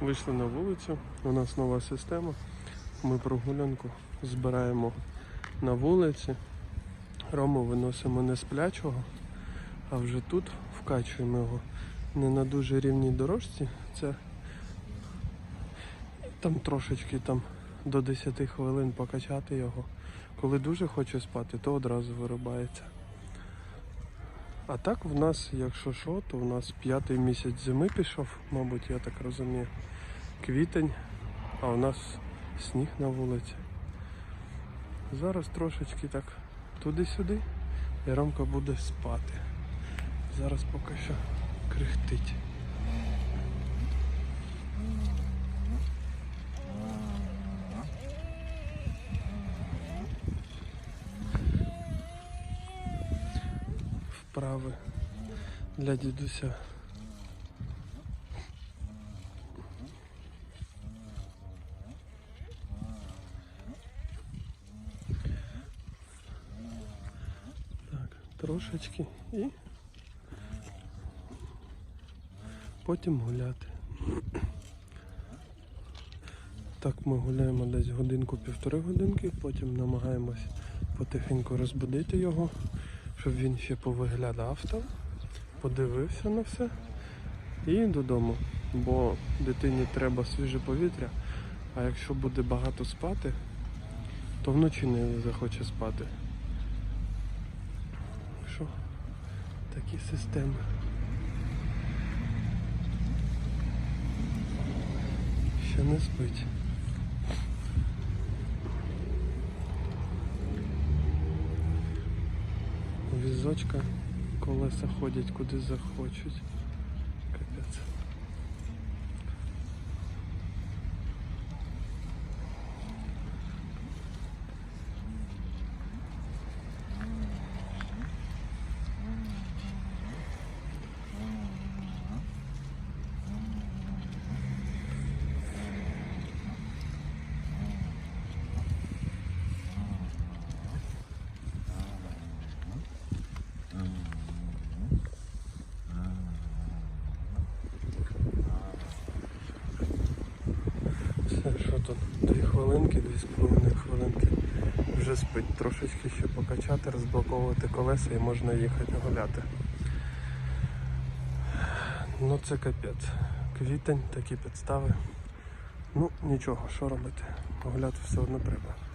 Вийшли на вулицю, у нас нова система. Ми прогулянку збираємо на вулиці. Рому виносимо не сплячого, а вже тут вкачуємо його не на дуже рівній дорожці. Це там трошечки там до 10 хвилин покачати його. Коли дуже хоче спати, то одразу вирубається. А так в нас, якщо що, то в нас п'ятий місяць зими пішов, мабуть, я так розумію. Квітень, а у нас сніг на вулиці. Зараз трошечки так туди-сюди, і Ромка буде спати. Зараз поки що крихтить. Вправи для дідуся. Так, трошечки і потім гуляти. Так ми гуляємо десь годинку-півтори годинки, потім намагаємось потихеньку розбудити його, щоб він ще повиглядав там, подивився на все і додому. Бо дитині треба свіже повітря, а якщо буде багато спати, то вночі не захоче спати. Що? Такі системи. Ще не спить. Візочка, колеса ходять куди захочуть. Капець. Все, що тут? Дві хвилинки, дві з половиною хвилинки. Вже спить. Трошечки ще покачати, розблоковувати колеса і можна їхати гуляти. Ну це капець. Квітень, такі підстави. Ну нічого, що робити? Гуляти все одно треба.